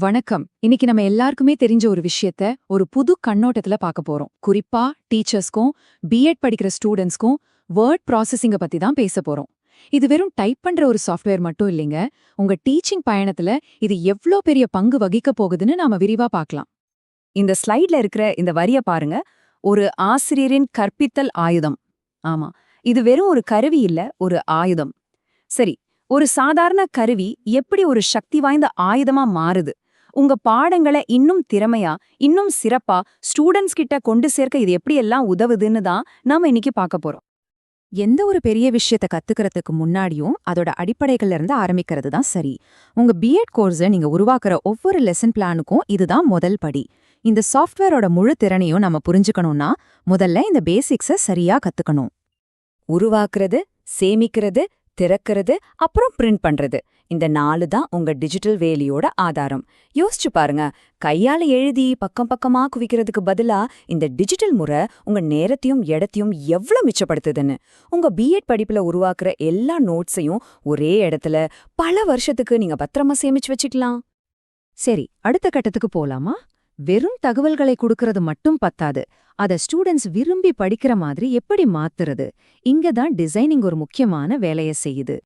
வணக்கம். இன்னைக்கு நம்ம எல்லாருக்குமே தெரிஞ்ச ஒரு விஷயத்த ஒரு புது கண்ணோட்டத்துல பார்க்க போறோம். குறிப்பா டீச்சர்ஸ்க்கும் பிஎட் படிக்கிற ஸ்டூடெண்ட்ஸ்க்கும் வேர்ட் ப்ராசஸிங்க பத்தி தான் பேச போறோம். இது வெறும் டைப் பண்ற ஒரு சாஃப்ட்வேர் மட்டும் இல்லைங்க. உங்க டீச்சிங் பயணத்துல இது எவ்ளோ பெரிய பங்கு வகிக்க போகுதுன்னு நாம விரிவா பார்க்கலாம். இந்த ஸ்லைட்ல இருக்கிற இந்த வரிய பாருங்க. ஒரு ஆசிரியரின் கற்பித்தல் ஆயுதம். ஆமா இது வெறும் ஒரு கருவி இல்ல ஒரு ஆயுதம். சரி ஒரு சாதாரண கருவி எப்படி ஒரு சக்தி வாய்ந்த ஆயுதமா மாறுது? உங்க பாடங்களை இன்னும் திறமையா இன்னும் சிறப்பா ஸ்டூடெண்ட்ஸ் கிட்ட கொண்டு சேர்க்க இது எப்படியெல்லாம் உதவுதுன்னு தான் நாம இன்னைக்கு பார்க்க போறோம். எந்த ஒரு பெரிய விஷயத்த கத்துக்கிறதுக்கு முன்னாடியும் அதோட அடிப்படைகள்ல இருந்து ஆரம்பிக்கிறது தான் சரி. உங்க பிஎட் கோர்ஸை நீங்க உருவாக்குற ஒவ்வொரு லெசன் பிளானுக்கும் இதுதான் முதல் படி. இந்த சாஃப்ட்வேரோட முழு திறனையும் நம்ம புரிஞ்சுக்கணும்னா முதல்ல இந்த பேசிக்ஸை சரியா கத்துக்கணும். உருவாக்குறது சேமிக்கிறது திறக்கிறது அப்புறம் பிரிண்ட் பண்றது. இந்த நாலு தான் உங்க டிஜிட்டல் வேலியோட ஆதாரம். யோசிச்சு பாருங்க கையால எழுதி பக்கம் பக்கமா குவிக்கிறதுக்கு பதிலா இந்த டிஜிட்டல் முறை உங்க நேரத்தையும் இடத்தையும் எவ்வளவு மிச்சப்படுத்துதுன்னு. உங்க பிஎட் படிப்புல உருவாக்குற எல்லா நோட்ஸையும் ஒரே இடத்துல பல வருஷத்துக்கு நீங்க பத்திரமா சேமிச்சு வச்சுக்கலாம். சரி அடுத்த கட்டத்துக்கு போலாமா? வெறும் தகவல்களை கொடுக்கறது மட்டும் பத்தாது. அத ஸ்டூடெண்ட்ஸ் விரும்பி படிக்கிற மாதிரி எப்படி மாத்துறது? இங்க தான் டிசைனிங் ஒரு முக்கியமான வேலையை செய்யுது.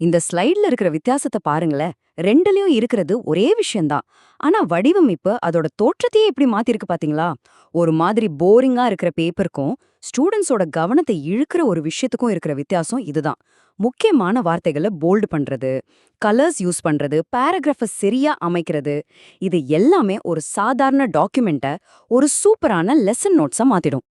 இந்த ஸ்லைட்ல இருக்கிற வித்தியாசத்தை பாருங்களேன். ரெண்டுலயும் இருக்கிறது ஒரே விஷயம்தான். ஆனா வடிவமைப்பு அதோட தோற்றத்தையே எப்படி மாத்திருக்கு பாத்தீங்களா? ஒரு மாதிரி போரிங்கா இருக்கிற பேப்பருக்கும் ஸ்டூடெண்ட்ஸோட கவனத்தை இழுக்கிற ஒரு விஷயத்துக்கும் இருக்கிற வித்தியாசம் இதுதான். முக்கியமான வார்த்தைகளை போல்டு பண்றது கலர்ஸ் யூஸ் பண்றது பேராகிராஃபை சரியா அமைக்கிறது. இது எல்லாமே ஒரு சாதாரண டாக்குமெண்ட்டை ஒரு சூப்பரான லெசன் நோட்ஸா மாத்திடும்.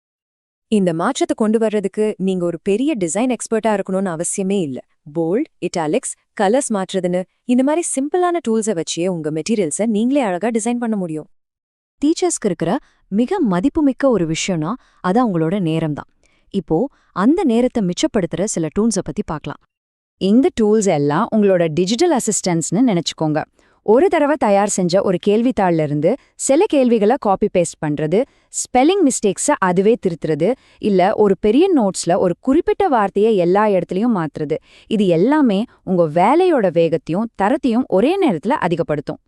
இந்த மாற்றத்தை கொண்டு வர்றதுக்கு நீங்க ஒரு பெரிய டிசைன் எக்ஸ்பர்ட்டா இருக்கணும்னு அவசியமே இல்ல. போல்ட் இட்டாலிக்ஸ் கலர்ஸ் மாற்றுறதுன்னு இந்த மாதிரி சிம்பிளான டூல்ஸை வச்சே உங்க மெட்டீரியல்ஸை நீங்களே அழகா டிசைன் பண்ண முடியும். டீச்சர்ஸ்க்கு இருக்கிற மிக மதிப்புமிக்க ஒரு விஷயம்னா அது அவங்களோட நேரம் தான் இப்போ அந்த நேரத்தை மிச்சப்படுத்துற சில டூல்ஸை பத்தி பார்க்கலாம். இந்த டூல்ஸ் எல்லாம் உங்களோட டிஜிட்டல் அசிஸ்டன்ஸ்னு நினைச்சுக்கோங்க. ஒரு தடவை தயார் செஞ்ச ஒரு கேள்வித்தாள்ல இருந்து சில கேள்விகளை காப்பி பேஸ்ட் பண்றது ஸ்பெல்லிங் மிஸ்டேக்ஸை அதுவே திருத்துறது இல்ல ஒரு பெரிய நோட்ஸ்ல ஒரு குறிப்பிட்ட வார்த்தையை எல்லா இடத்துலயும் மாத்துறது. இது எல்லாமே உங்க வேலையோட வேகத்தையும் தரத்தையும் ஒரே நேரத்துல அதிகப்படுத்தும்.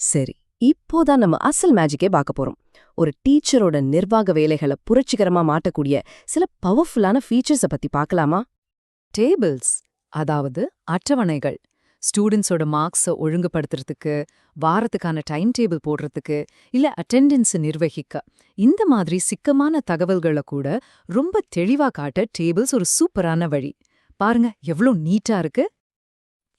சரி. இப்போதான் நம்ம அசல் மேஜிக்கே பார்க்க போறோம். ஒரு டீச்சரோட நிர்வாக வேலைகளை புரட்சிகரமா மாட்டக்கூடிய சில பவர்ஃபுல்லான ஃபீச்சர்ஸை பத்தி பார்க்கலாமா? டேபிள்ஸ் அதாவது அட்டவணைகள். ஸ்டூடெண்ட்ஸோட மார்க்ஸை ஒழுங்குபடுத்துறதுக்கு வாரத்துக்கான டைம் டேபிள் போடுறதுக்கு இல்ல அட்டெண்டன்ஸை நிர்வகிக்க. இந்த மாதிரி சிக்கமான தகவல்களை கூட ரொம்ப தெளிவா காட்ட டேபிள்ஸ் ஒரு சூப்பரான வழி. பாருங்க எவ்ளோ நீட்டா இருக்கு.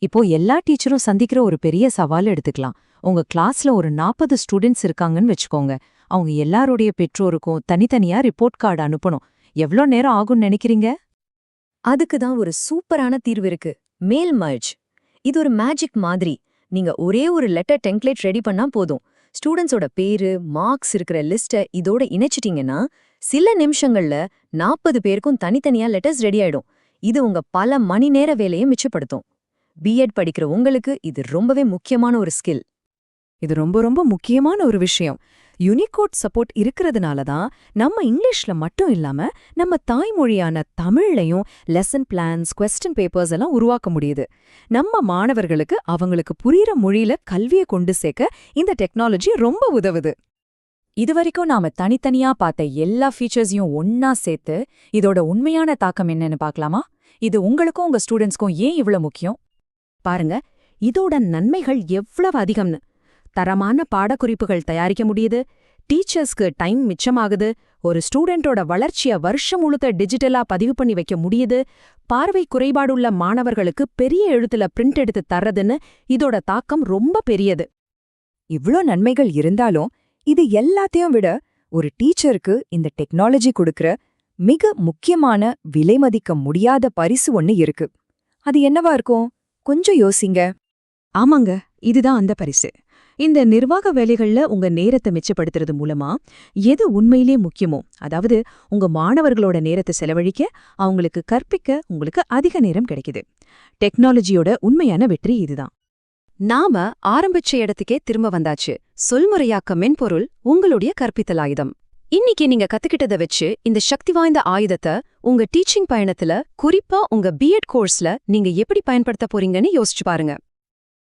இப்போ எல்லா டீச்சரும் சந்திக்கிற ஒரு பெரிய சவால் எடுத்துக்கலாம். உங்க கிளாஸ்ல ஒரு நாற்பது ஸ்டூடெண்ட்ஸ் இருக்காங்கன்னு வச்சுக்கோங்க. அவங்க எல்லாருடைய பெற்றோருக்கும் தனித்தனியா ரிப்போர்ட் கார்டு அனுப்பணும். எவ்ளோ நேரம் ஆகும்னு நினைக்கிறீங்க? அதுக்கு தான் ஒரு சூப்பரான தீர்வு இருக்கு. மேல் மர்ஜ். இது ஒரு மேஜிக் மாதிரி. நீங்க ஒரே ஒரு லெட்டர் டெம்ப்ளேட் ரெடி பண்ணா போதும். ஸ்டூடெண்ட்ஸோட பேரு மார்க்ஸ் இருக்கிற லிஸ்ட்டை இதோட இணைச்சிட்டீங்கன்னா சில நிமிஷங்கள்ல நாற்பது பேருக்கும் தனித்தனியா லெட்டர்ஸ் ரெடி ஆயிடும். இது உங்க பல மணி நேர வேலையை மிச்சப்படுத்தும். பிஎட் படிக்கிற உங்களுக்கு இது ரொம்பவே முக்கியமான ஒரு ஸ்கில். இது ரொம்ப ரொம்ப முக்கியமான ஒரு விஷயம். யூனிகோட் சப்போர்ட் இருக்கிறதுனால தான் நம்ம இங்கிலீஷ்ல மட்டும் இல்லாம நம்ம தாய்மொழியான தமிழ்லையும் லெசன் பிளான்ஸ் கொஸ்டின் பேப்பர்ஸ் எல்லாம் உருவாக்க முடியுது. நம்ம மாணவர்களுக்கு அவங்களுக்கு புரியிற மொழியில கல்வியை கொண்டு சேர்க்க இந்த டெக்னாலஜி ரொம்ப உதவுது. இதுவரைக்கும் நாம தனித்தனியா பார்த்த எல்லா ஃபீச்சர்ஸையும் ஒன்னா சேர்த்து இதோட உண்மையான தாக்கம் என்னன்னு பார்க்கலாமா? இது உங்களுக்கும் உங்க ஸ்டூடெண்ட்ஸ்க்கும் ஏன் இவ்வளவு முக்கியம்? பாருங்க இதோட நன்மைகள் எவ்வளவு அதிகம்னு. தரமான பாடக்குறிப்புகள் தயாரிக்க முடியுது. டீச்சர்ஸ்க்கு டைம் மிச்சமாகுது. ஒரு ஸ்டூடெண்டோட வளர்ச்சிய வருஷம் முழுக்க டிஜிட்டலா பதிவு பண்ணி வைக்க முடியுது. பார்வை குறைபாடுள்ள மாணவர்களுக்கு பெரிய எழுத்துல பிரிண்ட் எடுத்து தர்றதுன்னு இதோட தாக்கம் ரொம்ப பெரியது. இவ்ளோ நன்மைகள் இருந்தாலும் இது எல்லாத்தையும் விட ஒரு டீச்சருக்கு இந்த டெக்னாலஜி கொடுக்கற மிக முக்கியமான விலைமதிக்க முடியாத பரிசு ஒன்னு இருக்கு. அது என்னவா இருக்கும்? கொஞ்சம் யோசிங்க. ஆமாங்க இதுதான் அந்த பரிசு. இந்த நிர்வாக வேலைகள்ல உங்க நேரத்தை மிச்சப்படுத்துறது மூலமா எது உண்மையிலே முக்கியமோ அதாவது உங்க மாணவர்களோட நேரத்தை செலவழிக்க அவங்களுக்கு கற்பிக்க உங்களுக்கு அதிக நேரம் கிடைக்குது. டெக்னாலஜியோட உண்மையான வெற்றி இதுதான். நாம ஆரம்பிச்ச இடத்துக்கே திரும்ப வந்தாச்சு. சொல்முறையாக்க மென்பொருள் உங்களுடைய கற்பித்தல் ஆயுதம். இன்னைக்கு நீங்க கத்துக்கிட்டத வச்சு இந்த சக்தி வாய்ந்த ஆயுதத்தை உங்க டீச்சிங் பயணத்துல குறிப்பா உங்க பிஎட் கோர்ஸ்ல நீங்க எப்படி பயன்படுத்த போறீங்கன்னு யோசிச்சு பாருங்க.